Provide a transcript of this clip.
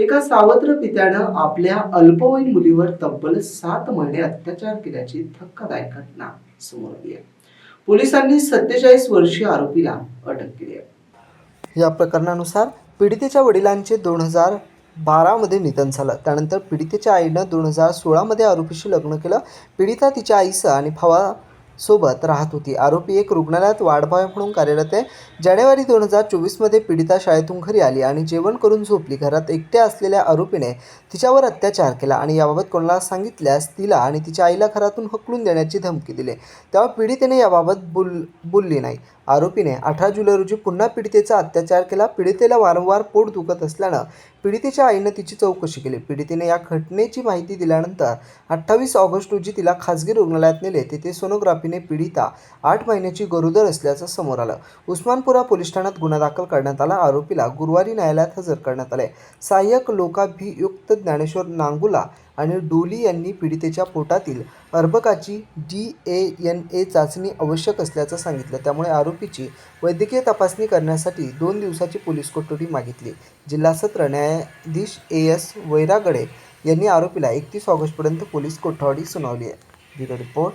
एका सावत्र पित्यानं आपल्या अल्पवयीन मुलीवर तब्बल सात महिने अत्याचार केल्याची धक्कादायक घटना समोर आली आहे. पोलिसांनी सत्तेचाळीस वर्षीय आरोपीला अटक केली आहे. या प्रकरणानुसार पीडितेच्या वडिलांचे दोन हजार बारामध्ये निधन झालं. त्यानंतर पीडितेच्या आईनं दोन हजार सोळामध्ये आरोपीशी लग्न केलं. पीडिता तिच्या आईसह आणि सोबत राहत होती. आरोपी एक रुग्णालयात वाढभाव म्हणून कार्यरत आहे. जानेवारी दोन हजार चोवीसमध्ये पीडिता शाळेतून घरी आली आणि जेवण करून झोपली. घरात एकट्या असलेल्या आरोपीने तिच्यावर अत्याचार केला आणि याबाबत कोणाला सांगितल्यास तिला आणि तिच्या आईला घरातून हकलून देण्याची धमकी दिली. तेव्हा पीडितेने याबाबत बोल बोलली नाही. आरोपीने अठरा जुलै रोजी पुन्हा पीडितेचा अत्याचार केला. पीडितेला वारंवार पोट दुखत असल्यानं पीडितेच्या आईनं तिची चौकशी केली. पीडितेने या घटनेची माहिती दिल्यानंतर अठ्ठावीस ऑगस्ट रोजी तिला खासगी रुग्णालयात नेले. तेथे सोनोग्राफीने पीडिता आठ महिन्याची गरोदर असल्याचं समोर आलं. उस्मानपुरा पोलीस ठाण्यात गुन्हा दाखल करण्यात आला. आरोपीला गुरुवारी न्यायालयात हजर करण्यात आले. सहाय्यक लोकाभियुक्त ज्ञानेश्वर नांगुला आणि डोली यांनी पीडितेच्या पोटातील अर्भकाची डी ए एन ए चाचणी आवश्यक असल्याचं सांगितलं. त्यामुळे आरोपीची वैद्यकीय तपासणी करण्यासाठी दोन दिवसाची पोलीस कोठडी मागितली. जिल्हा सत्र न्यायाधीश ए एस वैरागडे यांनी आरोपीला एकतीस ऑगस्टपर्यंत पोलीस कोठडी सुनावली आहे. Bureau report.